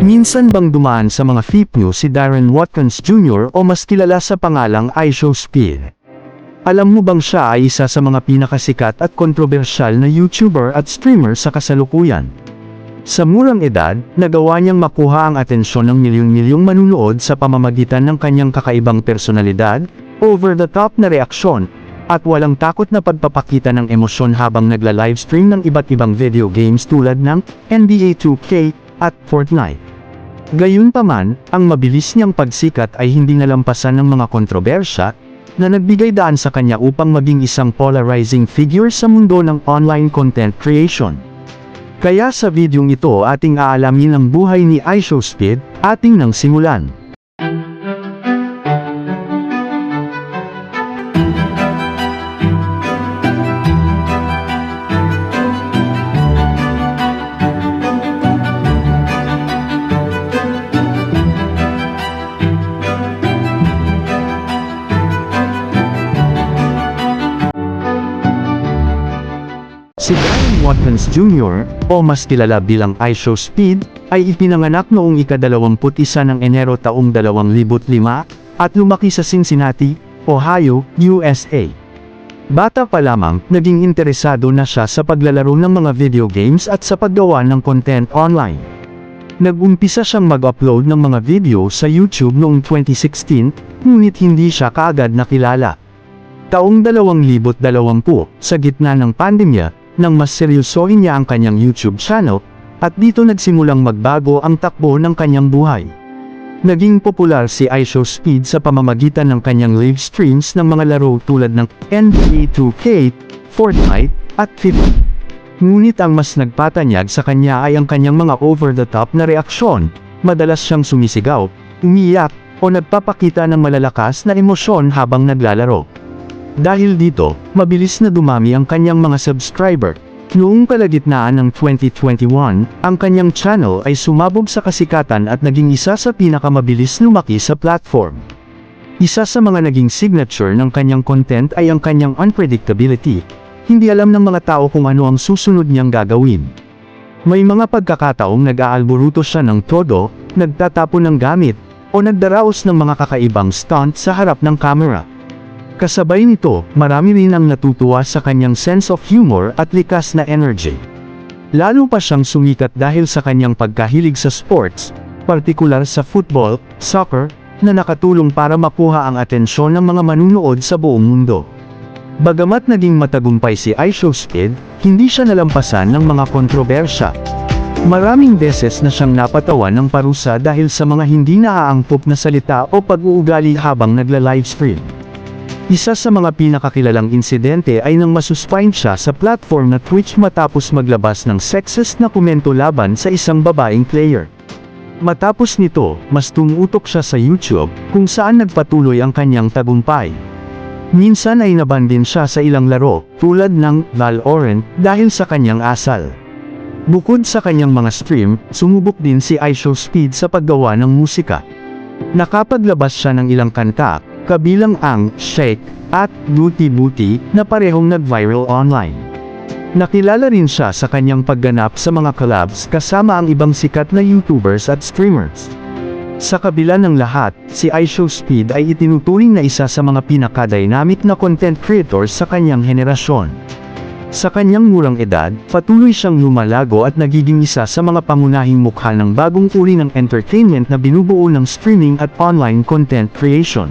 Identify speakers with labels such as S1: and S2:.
S1: Minsan bang dumaan sa mga feed nyo si Darren Watkins Jr. o mas kilala sa pangalang iShowSpeed? Alam mo bang siya ay isa sa mga pinakasikat at kontrobersyal na YouTuber at streamer sa kasalukuyan? Sa murang edad, nagawa niyang makuha ang atensyon ng milyong-milyong manunood sa pamamagitan ng kanyang kakaibang personalidad, over-the-top na reaksyon, at walang takot na pagpapakita ng emosyon habang nagla-livestream ng iba't ibang video games tulad ng NBA 2K at Fortnite. Gayunpaman, ang mabilis niyang pagsikat ay hindi nalampasan ng mga kontrobersya, na nagbigay daan sa kanya upang maging isang polarizing figure sa mundo ng online content creation. Kaya sa videong ito ating aalamin ang buhay ni iShowSpeed, ating nang simulan. Si Brian Watkins Jr., o mas kilala bilang iShowSpeed, ay ipinanganak noong ika-21 ng Enero taong 2005, at lumaki sa Cincinnati, Ohio, USA. Bata pa lamang, naging interesado na siya sa paglalaro ng mga video games at sa paggawa ng content online. Nag-umpisa siyang mag-upload ng mga video sa YouTube noong 2016, ngunit hindi siya kaagad nakilala. Taong 2020, sa gitna ng pandemya, nang mas seryosohin niya ang kanyang YouTube channel, at dito nagsimulang magbago ang takbo ng kanyang buhay. Naging popular si iShowSpeed sa pamamagitan ng kanyang live streams ng mga laro tulad ng NBA 2K, Fortnite, at FIFA. Ngunit ang mas nagpatanyag sa kanya ay ang kanyang mga over-the-top na reaksyon, madalas siyang sumisigaw, umiyak, o nagpapakita ng malalakas na emosyon habang naglalaro. Dahil dito, mabilis na dumami ang kanyang mga subscriber. Noong kalagitnaan ng 2021, ang kanyang channel ay sumabog sa kasikatan at naging isa sa pinakamabilis lumaki sa platform. Isa sa mga naging signature ng kanyang content ay ang kanyang unpredictability. Hindi alam ng mga tao kung ano ang susunod niyang gagawin. May mga pagkakataong nag-aalboruto siya ng todo, nagtatapon ng gamit, o nagdaraos ng mga kakaibang stunt sa harap ng camera. Kasabay nito, marami rin ang natutuwa sa kanyang sense of humor at likas na energy. Lalo pa siyang sumikat dahil sa kanyang pagkahilig sa sports, partikular sa football, soccer, na nakatulong para makuha ang atensyon ng mga manunood sa buong mundo. Bagamat naging matagumpay si iShowSpeed, hindi siya nalampasan ng mga kontrobersya. Maraming beses na siyang napatawan ng parusa dahil sa mga hindi naaangkop na salita o pag-uugali habang nagla-livestream. Isa sa mga pinakakilalang insidente ay nang masuspine siya sa platform na Twitch matapos maglabas ng sexist na komento laban sa isang babaeng player. Matapos nito, mas tumutok siya sa YouTube, kung saan nagpatuloy ang kanyang tagumpay. Minsan ay naban din siya sa ilang laro, tulad ng Valorant, dahil sa kanyang asal. Bukod sa kanyang mga stream, sumubok din si iShowSpeed sa paggawa ng musika. Nakapaglabas siya ng ilang kanta, kabilang ang Shake at Booty Booty na parehong nag-viral online. Nakilala rin siya sa kanyang pagganap sa mga collabs kasama ang ibang sikat na YouTubers at streamers. Sa kabila ng lahat, si iShowSpeed ay itinuturing na isa sa mga pinaka-dynamic na content creators sa kanyang henerasyon. Sa kanyang murang edad, patuloy siyang lumalago at nagiging isa sa mga pangunahing mukha ng bagong uri ng entertainment na binubuo ng streaming at online content creation.